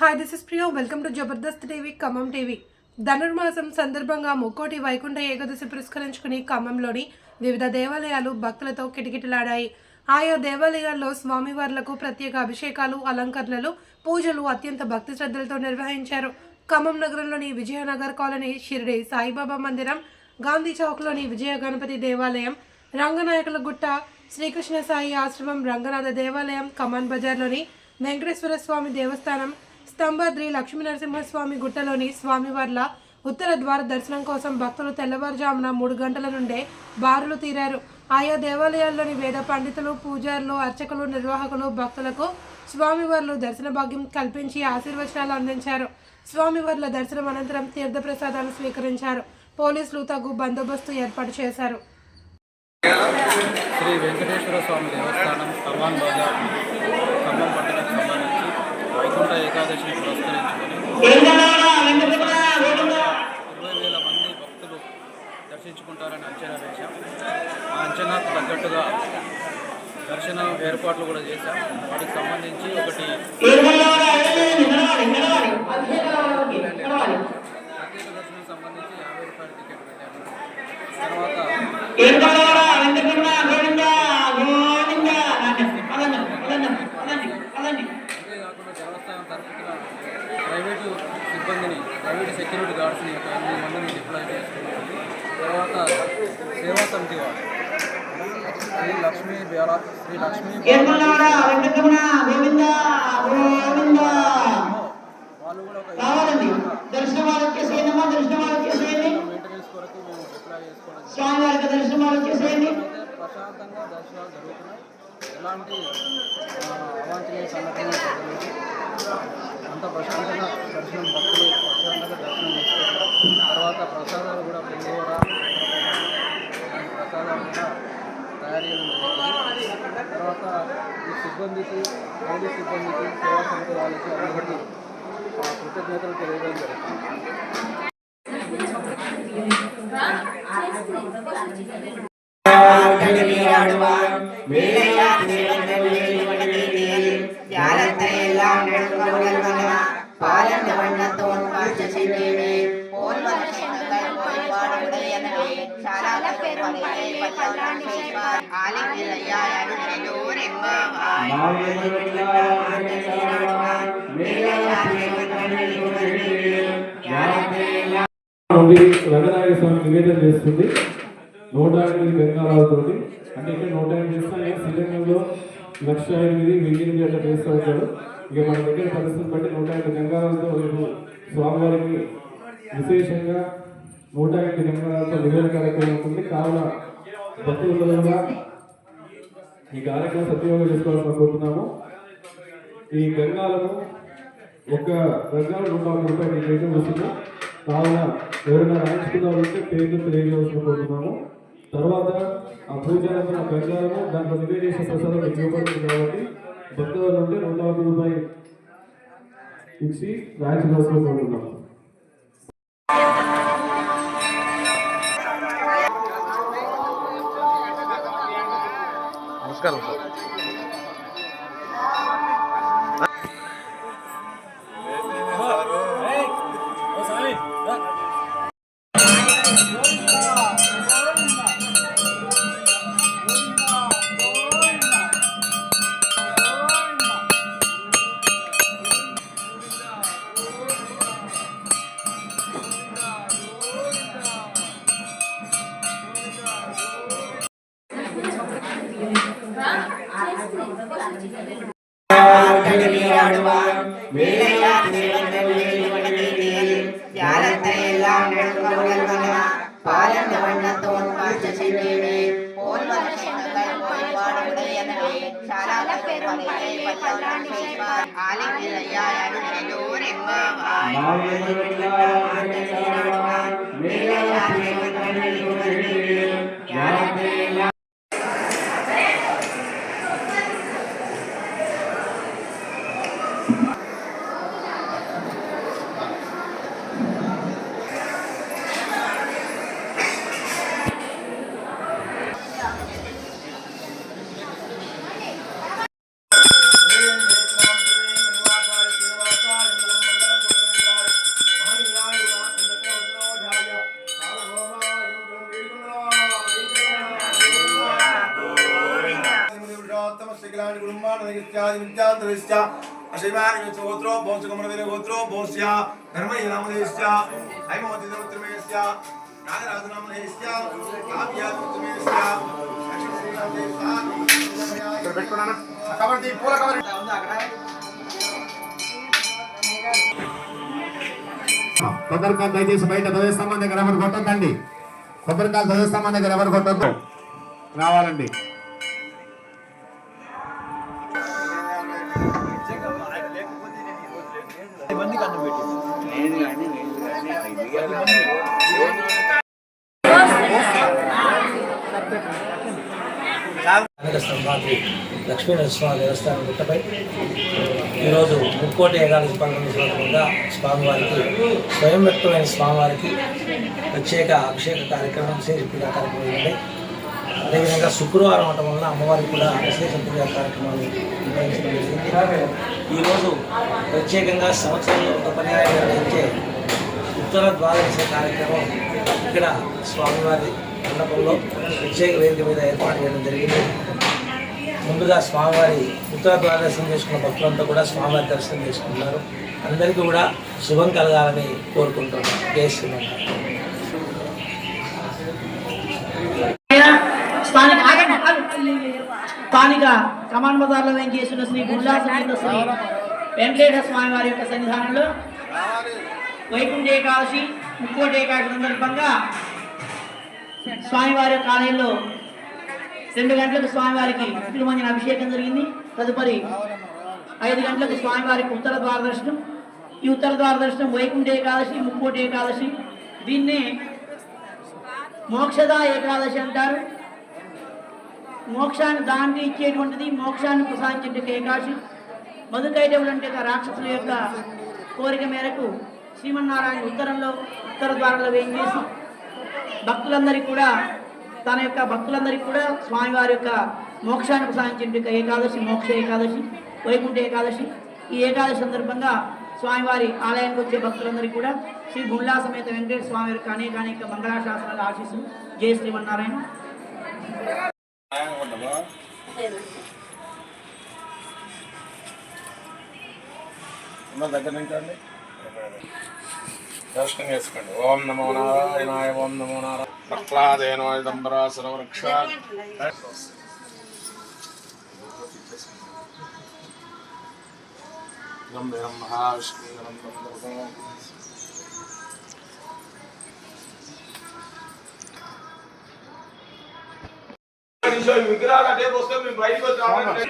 Hi this is Priyo welcome to Jabardasth TV Khammam TV ధనుర్మాసం సందర్భంగా ముక్కోటి వైకుంఠ ఏకాదశి పురస్కరించుకుని ఖమ్మంలోని వివిధ దేవాలయాలు భక్తులతో కిటకిటలాడాయి. ఆయా దేవాలయాల్లో స్వామివార్లకు ప్రత్యేక అభిషేకాలు అలంకరణలు పూజలు అత్యంత భక్తి శ్రద్ధలతో నిర్వహించారు. ఖమ్మం నగరంలోని విజయనగర్ కాలనీ షిరిడి సాయిబాబా మందిరం గాంధీ చౌక్లోని విజయ గణపతి దేవాలయం రంగనాయకుల గుట్ట శ్రీకృష్ణ సాయి ఆశ్రమం రంగనాథ దేవాలయం ఖమ్మం బజార్లోని వెంకటేశ్వర స్వామి దేవస్థానం స్తంభద్రి లక్ష్మీ నరసింహస్వామి గుట్టలోని స్వామివార్ల ఉత్తర ద్వార దర్శనం కోసం భక్తులు తెల్లవారుజామున మూడు గంటల నుండే బారులు తీరారు. ఆయా దేవాలయాల్లోని వేద పండితులు పూజారులు అర్చకులు నిర్వాహకులు భక్తులకు స్వామివార్లు దర్శన భాగ్యం కల్పించి ఆశీర్వచనాలు అందించారు. స్వామివార్ల దర్శనం అనంతరం తీర్థప్రసాదాలు స్వీకరించారు. పోలీసులు తగు బందోబస్తు ఏర్పాటు చేశారు. శ్రీ వెంకటేశ్వర స్వామి దేవస్థానం కమాన్ బజార్ ఖమ్మం పట్టణకు సంబంధించి వైకుంఠ ఏకాదశిని పురస్కరించుకొని ఇరవై వేల మంది భక్తులు దర్శించుకుంటారని అంచనా వేశాం. ఆ అంచనాకు తగ్గట్టుగా దర్శన ఏర్పాట్లు కూడా చేశాం. వాటికి సంబంధించి ఒకటి ప్రత్యేక దర్శనం సంబంధించి యాభై రూపాయల టికెట్ పెట్టాము తర్వాత అంతేకాకుండా దేవస్థానం తరఫున ప్రైవేటు సిబ్బందిని ప్రైవేట్ సెక్యూరిటీ గార్డ్స్ని ఒక ఎనిమిది మందిని డిప్లాయ్ చేసుకున్నాం తర్వాత సేవా సమితి వారు. శ్రీ లక్ష్మీ బ్యాల శ్రీ లక్ష్మీ వాళ్ళు కూడా ఒక మెయింటెనెన్స్ కొరకు మేము డిప్లాయ్ చేసుకోవడం ప్రశాంతంగా దర్శనాలు జరుగుతున్నాయి. ఎలాంటి అవాంఛనీయ సంఘటనలు జరగలేదు. అంత ప్రశాంతంగా దర్శనం భక్తులు ప్రశాంతంగా దర్శనం చేసుకుంటారు తర్వాత ప్రసాదాలు కూడా పులిహోర ప్రసాదాలు కూడా తయారు చేయడం తర్వాత ఈ సిబ్బందికి పోలీస్ సిబ్బందికి సేవా సమితి వాళ్ళకి అందరికీ కృతజ్ఞతలు తెలియజేయడం జరుగుతుంది రంగనాయక స్వామి నివేదన చేస్తుంది నూట ఎనిమిది బెంగాళాలతోటి అంటే ఇక్కడ నూట ఎనిమిది చేస్తాను శ్రీరంగంలో లక్ష ఎనిమిది వెయ్యి ఎనిమిది అట్లా చేస్తూ ఉంటాడు ఇక మన దగ్గర పరిస్థితిని బట్టి నూట ఎనిమిది గంగాలతో రేపు స్వామివారికి విశేషంగా నూట ఎనిమిది నిమిషాలతో నివేదన కార్యక్రమం ఉంటుంది కావున భక్తులందరూ కూడా ఈ కార్యక్రమం సద్వినియోగం చేసుకోవాలని కోరుతున్నాము ఈ గంగాలను ఒక గంగాలు నూట ఒక రూపాయలు చేయడం వస్తుంది. కావున ఎవరైనా రాయించుకున్నారంటే పేర్లు తెలియజేయాల్సిన కోరుతున్నాము తర్వాత ఆ పూజలను ఆ గంగాలను దాంట్లో నివేదించిన ప్రసాదం మీకు ఇవ్వబడుతుంది కాబట్టి భక్తులు ఉంటే నూట ఒక రూపాయలు ఇచ్చి రాయించుకోవాల్సిన కోరుతున్నాము నమస్కారం సార్ பகையுமே போல்வர செங்கல் பொறிவாடுடையனவே சாராத பெரும் பகை பட்டவன் செய்வார். ஆலைக்கிளையாய் அருகிலோர் எம்மாவாய் மேலாக மேலாக மேலாக శ్రీరామోత్తమ శ్రీకలాని కొబ్బరికాయ దయచేసి బయట చదివేస్తామని దగ్గర ఎవరు కొట్టద్దండి. కొబ్బరికాయలు చదివేస్తామని దగ్గర ఎవరు కొట్టద్దు. రావాలండి. కనక స్వామి లక్ష్మీ నరసింహ దేవస్థానం గుట్టపై ఈరోజు ముక్కోటి ఏకాదశి పండుగ సందర్భంగా స్వామివారికి స్వయం వ్యక్తమైన స్వామివారికి ప్రత్యేక అభిషేక కార్యక్రమం విశేష పూజా కార్యక్రమం ఉన్నాయి అదేవిధంగా శుక్రవారం అవటం వలన అమ్మవారికి కూడా విశేష పూజా కార్యక్రమాలు నిర్వహించడం జరిగింది. ఈరోజు ప్రత్యేకంగా సంవత్సరంలో ఒక పర్యాయం నిర్వహించే ఉత్తర ద్వాదశ కార్యక్రమం ఇక్కడ స్వామివారి మండపంలో ప్రత్యేక వేదిక మీద ఏర్పాటు చేయడం జరిగింది. ముందుగా స్వామివారి ఉత్తర ద్వాదశం చేసుకున్న భక్తులంతా కూడా స్వామివారి దర్శనం చేసుకుంటున్నారు. అందరికీ కూడా శుభం కలగాలని కోరుకుంటున్నాను జై స్థానిక స్థానిక కమాండ్ బజార్లో ఏం చేస్తున్న శ్రీ గుల్లా శ్రీ వెంకటేశ్వర స్వామి వారి యొక్క సన్నిధానంలో వైకుంఠ ఏకాదశి ముక్కోటి ఏకాదశి సందర్భంగా స్వామివారి యొక్క ఆలయంలో రెండు గంటలకు స్వామివారికి తిరుమంజన అభిషేకం జరిగింది. తదుపరి ఐదు గంటలకు స్వామివారికి ఉత్తర ద్వార దర్శనం ఈ ఉత్తర ద్వార దర్శనం వైకుంఠ ఏకాదశి ముక్కోటి ఏకాదశి దీన్నే మోక్షద ఏకాదశి అంటారు. మోక్షాన్ని దాన్ని ఇచ్చేటువంటిది మోక్షాన్ని ప్రసాదించే ఏకాదశి. మధుకైటవులు అంటే ఒక రాక్షసుల యొక్క కోరిక మేరకు శ్రీమన్నారాయణ ఉత్తరంలో ఉత్తర ద్వారంలో వేయించేసి భక్తులందరికీ కూడా తన యొక్క భక్తులందరికీ కూడా స్వామివారి యొక్క మోక్షాన్ని ప్రసాదించేటువంటి ఏకాదశి మోక్ష ఏకాదశి వైకుంఠ ఏకాదశి. ఈ ఏకాదశి సందర్భంగా స్వామివారి ఆలయానికి వచ్చే భక్తులందరికీ కూడా శ్రీ గుండ్లా సమేత వెంకటేశ్వర స్వామి యొక్క అనేక అనేక మంగళాశాసనాలు ఆశీస్సు జయ శ్రీమన్నారాయణ. దగ్గర నుంచి అండి? దర్శనం చేసుకోండి ఓం నమో నారాయణాయ ఓం నమో నారాయణ ప్రహ్లాదేనో దంబరా సర్వరక్ష గంభీరం మహావిష్ణు విగ్రహాలు అదే వస్తే మేము బయటకు వచ్చి రావాలి